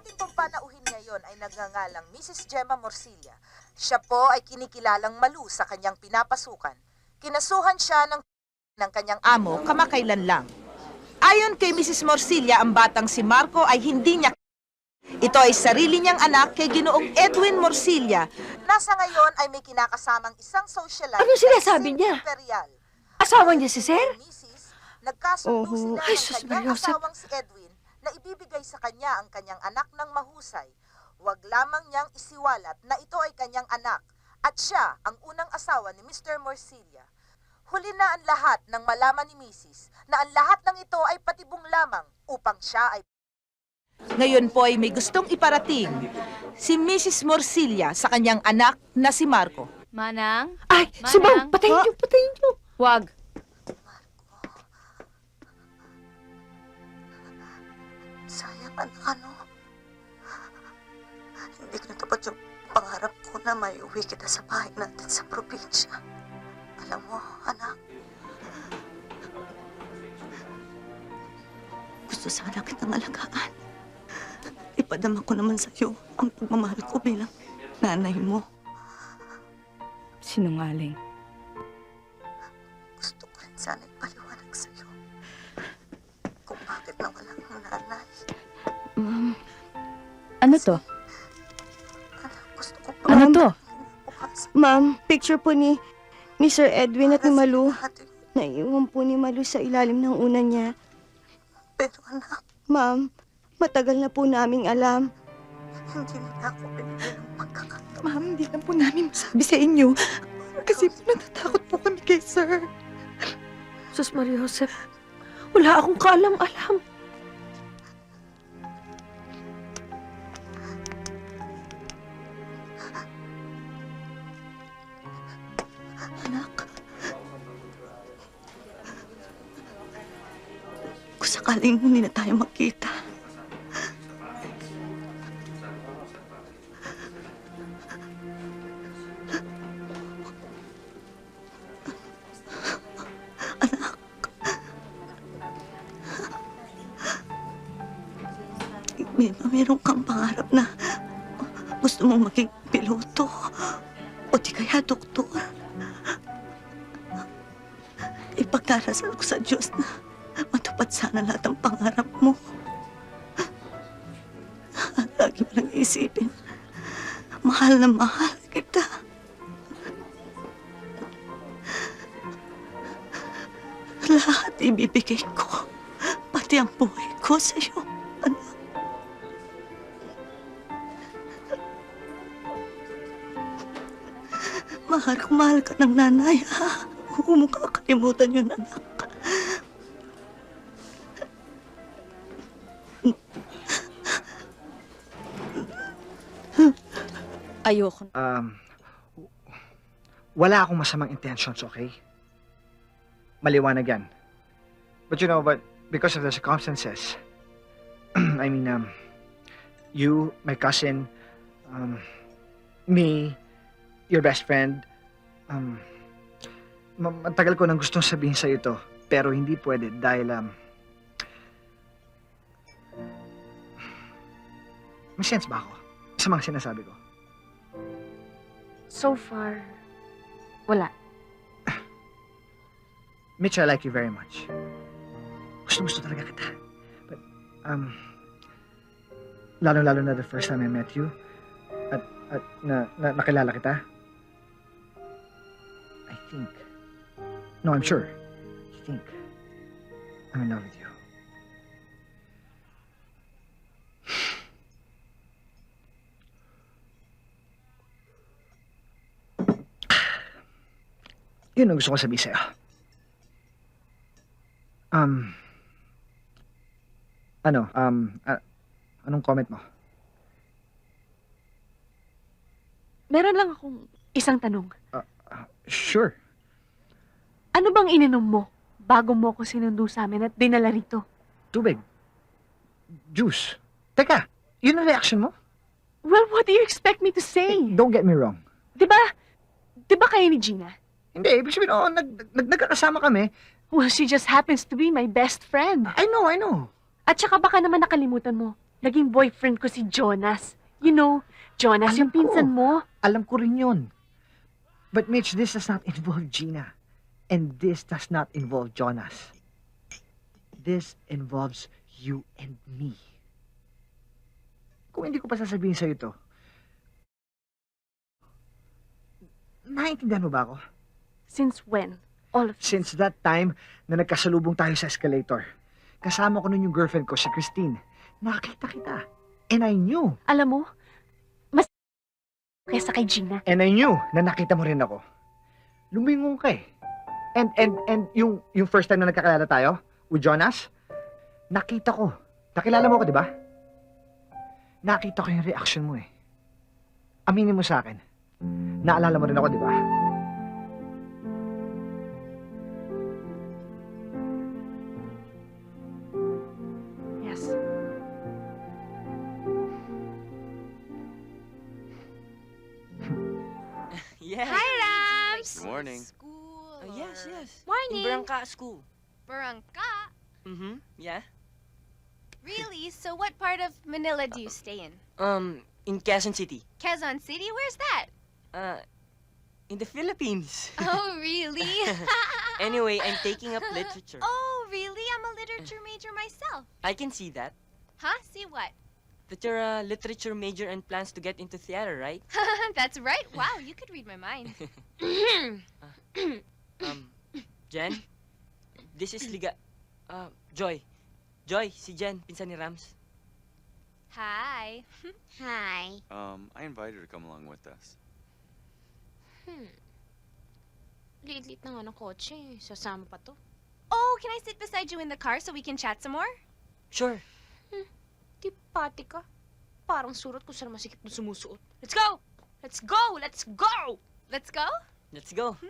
ating pong panauhin ngayon ay nagngangalang Mrs. Gemma Morcilla. Siya po ay kinikilalang malu sa kanyang pinapasukan. Kinasuhan siya ng ng kanyang amo kamakailan lang. Ayon kay Mrs. Morcilla, ang batang si Marco ay hindi niya ito ay sarili niyang anak kay Ginoong Edwin Morcilla. Nasa ngayon ay may kinakasamang isang socialite. Ano sinasabi na niya? Imperial. Asawa niya si Sir? Mrs. Nagkasundo Oho. sila Ay, ng kanyang asawang si Edwin na ibibigay sa kanya ang kanyang anak ng mahusay. Huwag lamang niyang isiwalat na ito ay kanyang anak at siya ang unang asawa ni Mr. Morcilla. Huli na ang lahat ng malaman ni Mrs. na ang lahat ng ito ay patibong lamang upang siya ay ngayon po ay may gustong iparating si Mrs. Morcilla sa kanyang anak na si Marco. Manang? Ay, si Manang? Ma'am, patayin niyo, patayin niyo. Wag. Anak, ano? Hindi ko natupad yung pangarap ko na may uwi kita sa bahay natin sa probinsya. Alam mo, anak, gusto sana kitang alagaan. Ipadama ko naman sa'yo ang pagmamahal ko bilang nanay mo. Sinungaling. Gusto ko rin sana ipaliwanag sa'yo kung bakit nawala ang nanay. Ma'am, Ano to? Gusto ko pa Ano to? ma'am, picture po ni ni Sir Edwin at ni Malu. Naiwan po ni Malu sa ilalim ng una niya. Pero anak, Ma'am, matagal na po naming alam. hindi nila ako binigyan ng pagkakataon. Ma'am, hindi lang po namin masabi sa inyo. Kasi po natatakot po kami kay sir. Sus Maria Josep, wala akong kaalam-alam. Sakaling hindi na tayo magkita. Anak. May meron kang pangarap na gusto mong maging piloto o di kaya doktor. Ipagdarasal ko sa Diyos na matupad sana lahat ng pangarap mo. Lagi mo lang isipin, mahal na mahal kita. Lahat ibibigay ko, pati ang buhay ko sa iyo. Mahal kung mahal ka ng nanay, ha? Huwag mo kakalimutan yun, anak. Ayoko. Um, wala akong masamang intentions, okay? Maliwanag yan. But you know, but because of the circumstances, I mean, um, you, my cousin, um, me, your best friend, um, ma- matagal ko nang gustong sabihin sa ito, pero hindi pwede dahil, um, may sense ba ako sa mga sinasabi ko? So far, wala. Mitch, I like you very much. Gusto gusto talaga kita. But, um, lalo-lalo na the first time I met you, at, at na, na, nakilala kita, I think, no, I'm sure, I think, I'm in love with you. Yun ang gusto ko sabihin sa'yo. Um, ano, um, a- anong comment mo? Meron lang akong isang tanong. Sure. Ano bang ininom mo bago mo ko sinundo sa amin at dinala rito? Tubig. Juice. Teka, yun ang reaction mo? Well, what do you expect me to say? Don't get me wrong. Di ba? Di ba kayo ni Gina? Hindi, ibig sabihin, oo, nag, nag, nagkakasama kami. Well, she just happens to be my best friend. I know, I know. At saka baka naman nakalimutan mo, naging boyfriend ko si Jonas. You know, Jonas Alam yung pinsan ko. mo. Alam ko rin yun. But Mitch, this does not involve Gina. And this does not involve Jonas. This involves you and me. Kung hindi ko pa sasabihin sa'yo to, naiintindihan mo ba ako? Since when? All of this. Since that time na nagkasalubong tayo sa escalator, kasama ko nun yung girlfriend ko, si Christine. Nakita kita. And I knew. Alam mo, mas kaysa kay Gina. And I knew na nakita mo rin ako. Lumingon ka eh. And, and, and yung, yung first time na nagkakilala tayo, with Jonas, nakita ko. Nakilala mo ko, di ba? Nakita ko yung reaction mo eh. Aminin mo sa akin. Naalala mo rin ako, di ba? Yes. Hi, Rams! Good morning. School. Uh, yes, or- yes. Morning. In Barangka School. Barangka? Mm-hmm. Yeah. Really? So what part of Manila do you stay in? Um, in Quezon City. Quezon City? Where's that? Uh, in the Philippines. Oh, really? anyway, I'm taking up literature. Oh, really? I'm a literature major myself. I can see that. Huh? See what? That you're a literature major and plans to get into theater, right? That's right. Wow, you could read my mind. Um, Jen? This is Liga... Uh, Joy. Joy, si Jen, pinsan ni Rams. Hi. Hi. Um, I invited her to come along with us. Hmm. Liit-liit na nga ng kotse. Sasama pa to. Oh, can I sit beside you in the car so we can chat some more? Sure. Di pati ka. Parang surot kung saan masikip na sumusuot. Let's go! Let's go! Let's go! Let's go? Let's go.